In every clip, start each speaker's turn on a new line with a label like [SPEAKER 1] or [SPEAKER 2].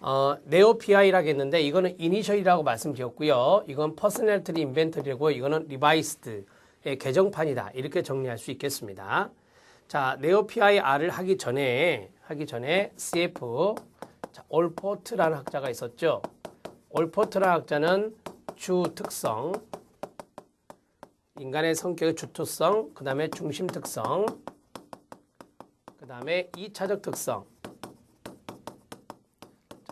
[SPEAKER 1] 어, 네오PI라고 했는데 이거는 이니셜이라고 말씀드렸고요. 이건 퍼스널 트리 인벤터리고 이거는 리바이스드의 개정판이다. 이렇게 정리할 수 있겠습니다. 자, 네오PI R을 하기 전에 하기 전에 CF 자, 올포트라는 학자가 있었죠. 올포트라는 학자는 주 특성 인간의 성격의 주토성, 그 다음에 중심 특성, 그 다음에 2차적 특성.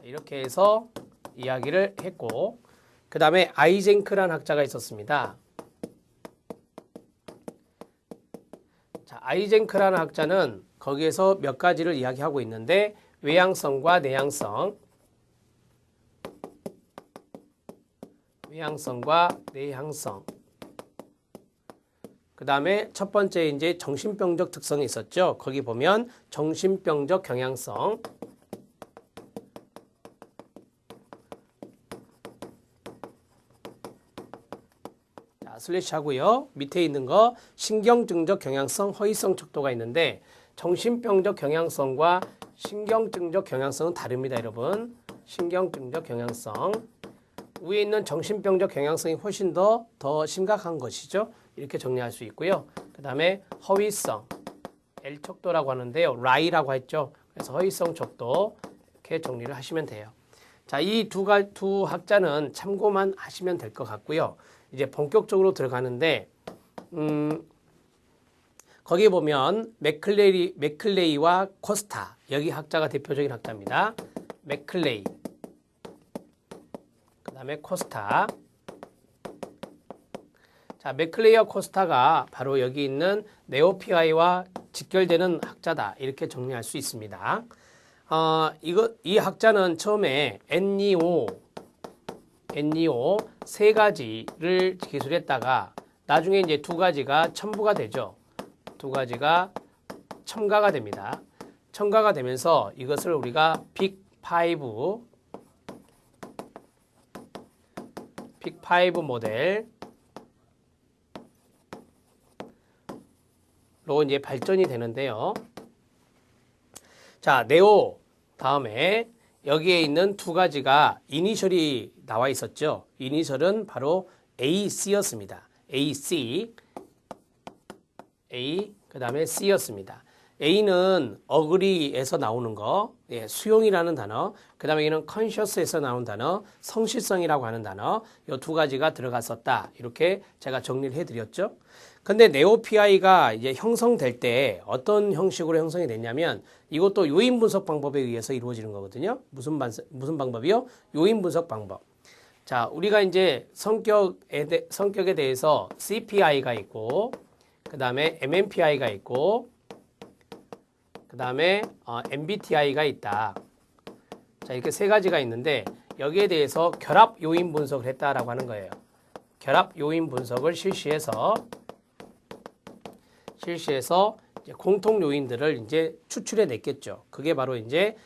[SPEAKER 1] 자, 이렇게 해서 이야기를 했고, 그 다음에 아이젠크라는 학자가 있었습니다. 자, 아이젠크라는 학자는 거기에서 몇 가지를 이야기하고 있는데, 외향성과 내향성, 외향성과 내향성, 그 다음에 첫 번째 이제 정신병적 특성이 있었죠. 거기 보면 정신병적 경향성. 자, 슬래시 하고요. 밑에 있는 거 신경증적 경향성, 허위성 척도가 있는데 정신병적 경향성과 신경증적 경향성은 다릅니다, 여러분. 신경증적 경향성. 위에 있는 정신병적 경향성이 훨씬 더, 더 심각한 것이죠. 이렇게 정리할 수 있고요. 그 다음에 허위성, L 척도라고 하는데요. 라이라고 했죠. 그래서 허위성 척도 이렇게 정리를 하시면 돼요. 자, 이두 가, 두 학자는 참고만 하시면 될 것 같고요. 이제 본격적으로 들어가는데, 음, 거기 보면 맥클레이, 맥클레이와 코스타. 여기 학자가 대표적인 학자입니다. 맥클레이. 그 다음에 코스타. 자, 맥클레이와 코스타가 바로 여기 있는 네오피아이와 직결되는 학자다. 이렇게 정리할 수 있습니다. 어, 이거, 이 학자는 처음에 NEO, NEO 세 가지를 기술했다가 나중에 이제 두 가지가 첨부가 되죠. 두 가지가 첨가가 됩니다. 첨가가 되면서 이것을 우리가 빅5, 빅5 모델, 로 이제 발전이 되는데요. 자, 네오 다음에 여기에 있는 두 가지가 이니셜이 나와 있었죠. 이니셜은 바로 AC였습니다. AC A 그 다음에 C였습니다. A는 어그리에서 나오는 거, 예, 수용이라는 단어, 그 다음에 이는 컨셔스에서 나온 단어, 성실성이라고 하는 단어, 이 두 가지가 들어갔었다. 이렇게 제가 정리를 해드렸죠. 근데 네오PI가 이제 형성될 때 어떤 형식으로 형성이 됐냐면 이것도 요인 분석 방법에 의해서 이루어지는 거거든요. 무슨 반, 무슨 방법이요? 요인 분석 방법. 자, 우리가 이제 성격에, 대, 성격에 대해서 CPI가 있고, 그 다음에 MMPI가 있고, 그 다음에 어, MBTI가 있다. 자, 이렇게 세 가지가 있는데 여기에 대해서 결합 요인 분석을 했다라고 하는 거예요. 결합 요인 분석을 실시해서 실시해서 공통 요인들을 이제 추출해 냈겠죠. 그게 바로 이제